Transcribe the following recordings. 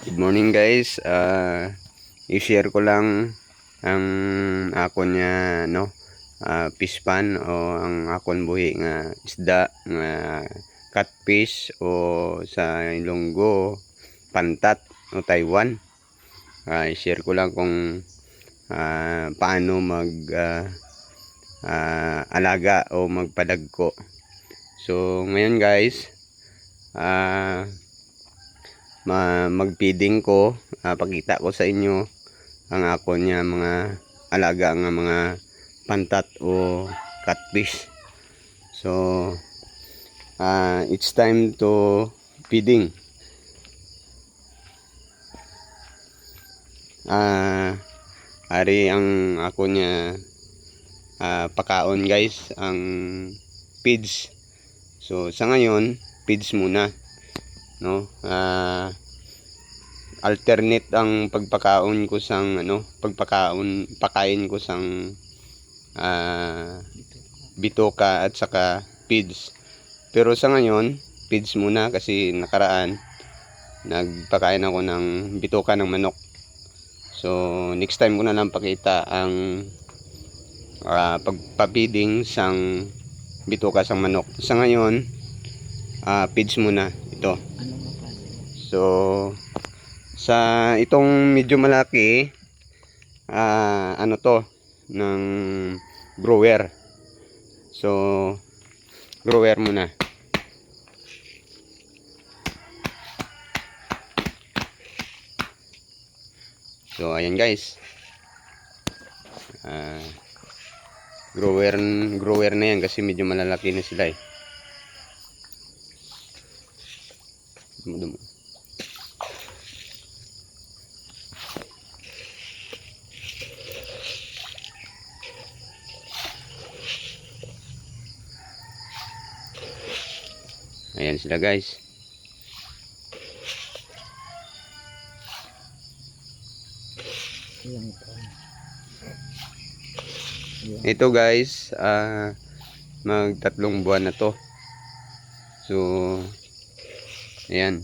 Good morning guys. Ah, i-share ko lang ang ako niya no ah, fish o ang akon buhi nga isda nga catfish o sa Ilonggo pantat o Taiwan. Ah, i-share ko lang kung ah, paano mag ah, ah, alaga o magpadagko. So ngayon guys, ah ma magpiding ko ah, pakita ko sa inyo ang ako niya mga alaga nga mga pantat o catfish. So ah it's time to feeding. Ah ari ang ako niya ah, pakaon guys ang feeds. So sa ngayon feeds muna no? Ah alternate ang pagpakaon ko sang ano pagpakaon pakain ko sang ah bitoka at saka feeds. Pero sa ngayon feeds muna kasi nakaraan nagpakain ako ng bitoka ng manok. So next time ko na lang pakita ang ah, pagpapiding sang bitoka sang manok. Sa ngayon ah feeds muna. Ito? So, sa itong medyo malaki, ah ano to, ng grower. So, grower muna. So, ayan guys. Ah grower, grower na yan kasi medyo malalaki na sila eh. Dumo-dumo. Ayan sila guys. Ito guys, ah magtatlong buwan na to. So, ayan.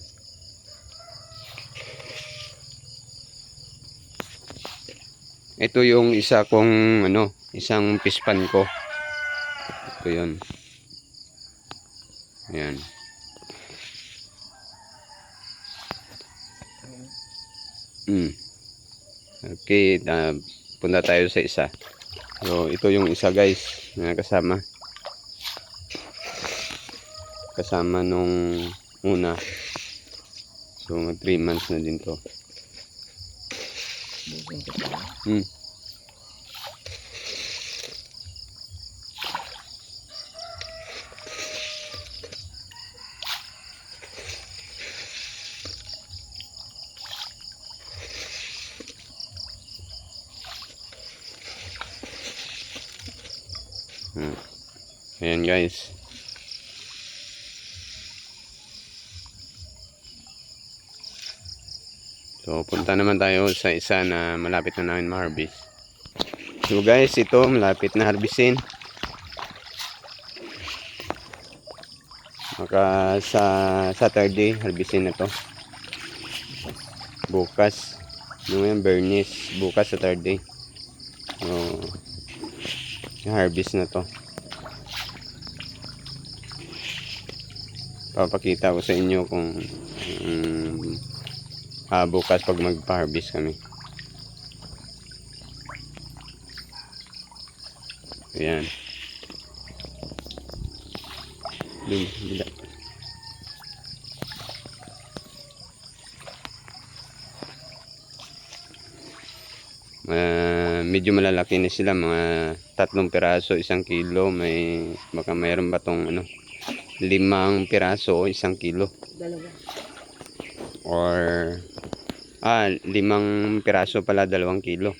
Ito yung isa kong ano, isang pispan ko. Ito yun. Ayan. Mm. Okay, ah, punta tayo sa isa. So, ito yung isa guys na kasama. Kasama nung una. So, mag 3 months na din to. busin Ayan guys. So, punta naman tayo sa isa na malapit na namin ma-harvest. So guys, ito malapit na harvestin. Maka sa Saturday, harvestin na to. Bukas. Ano yan, Bernice. Bukas Saturday. So, harvest na to. Papakita ko sa inyo kung um, ah, bukas pag magpa-harvest kami. Ayan. Dun, bila. Ah, medyo malalaki na sila mga tatlong piraso isang kilo. May baka mayroon ba tong ano limang piraso isang kilo? Dalawa. or ah limang piraso pala dalawang kilo.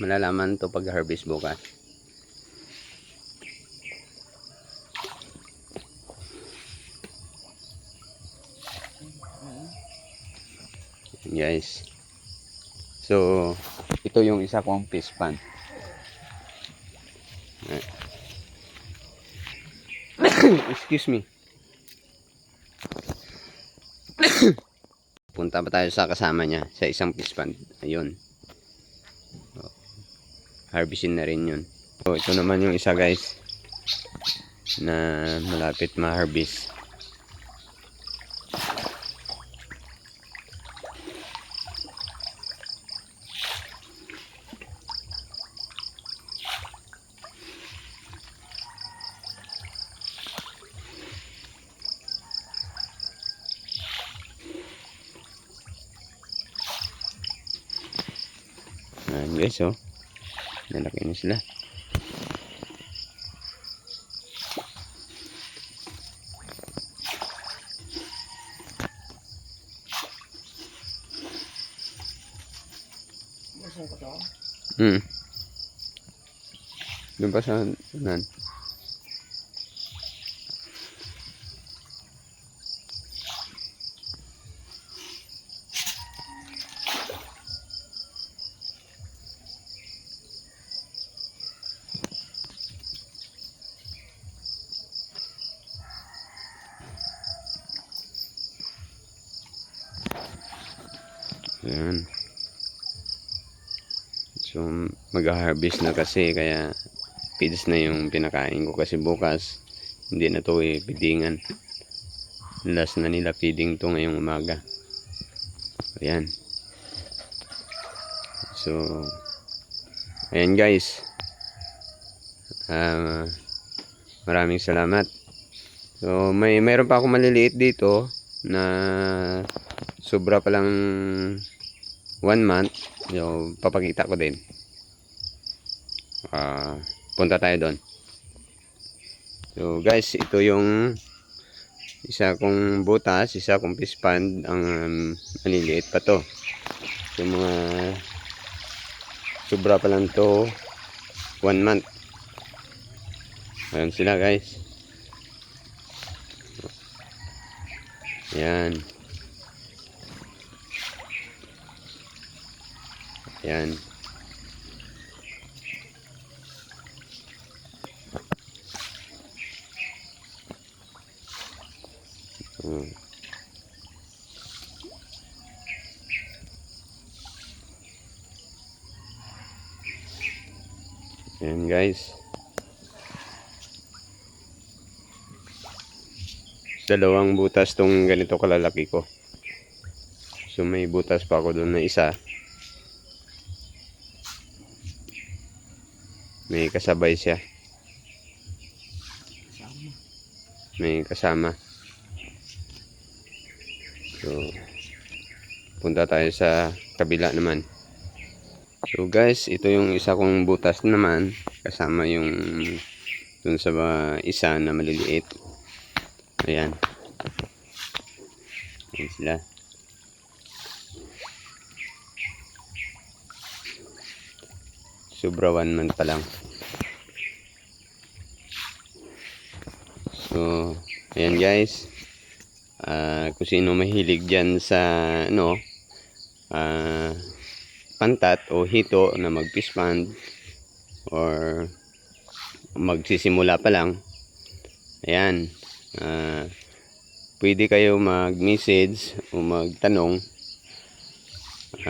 Malalaman to pag harvest bukas. Guys so ito yung isa kong fish pan Eh. excuse me Punta pa tayo sa kasama niya sa isang fish pond. Ayun. Harvestin na rin yun. So, ito naman yung isa guys na malapit ma-harvest. Guys oh. Nalaki na sila. Hmm. Doon pa sa nan. Ayan. So, mag-harvest na kasi kaya feeds na yung pinakain ko kasi bukas hindi na to eh, feedingan. Last na nila feeding to ngayong umaga. Ayan. So, ayan guys. Ah, maraming salamat. So, may mayroon pa ako maliliit dito na sobra pa lang one month. So, papakita ko din. Ah, punta tayo doon. So, guys, ito yung isa kong butas, isa kong fish pond, ang um, maliliit pa to. So, mga sobra pa lang to one month. Ayan sila, guys. Ayan. Ayan. Hmm. Ayan guys. Dalawang butas tong ganito kalalaki ko. So may butas pa ako doon na isa. May kasabay siya. May kasama. So, punta tayo sa kabila naman. So guys, ito yung isa kong butas naman. Kasama yung dun sa isa na maliliit. Ayan. Ayan sila. Sobra one month pa lang. So, ayan guys. Ah, kung sino mahilig dyan sa, ano, ah, pantat o hito na mag-fish pond or magsisimula pa lang. Ayan. Ah, pwede kayo mag-message o magtanong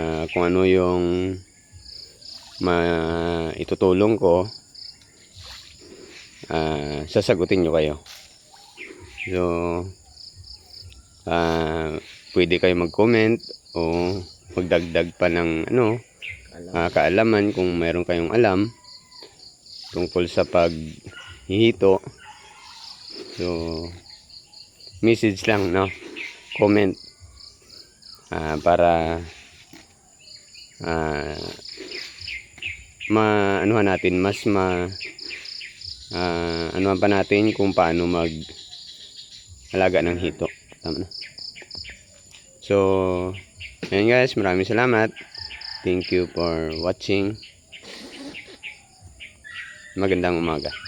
ah, kung ano yung ma itutulong ko. Ah, sasagutin nyo kayo. So ah, pwede kayo mag-comment o magdagdag pa ng ano ah, kaalaman kung meron kayong alam tungkol sa paghihito so message lang no? Comment. Ah, para ah, ma anuhan natin mas ma ah, anuhan pa natin kung paano mag alaga ng hito. Tama na. So ayan guys maraming salamat. Thank you for watching. Magandang umaga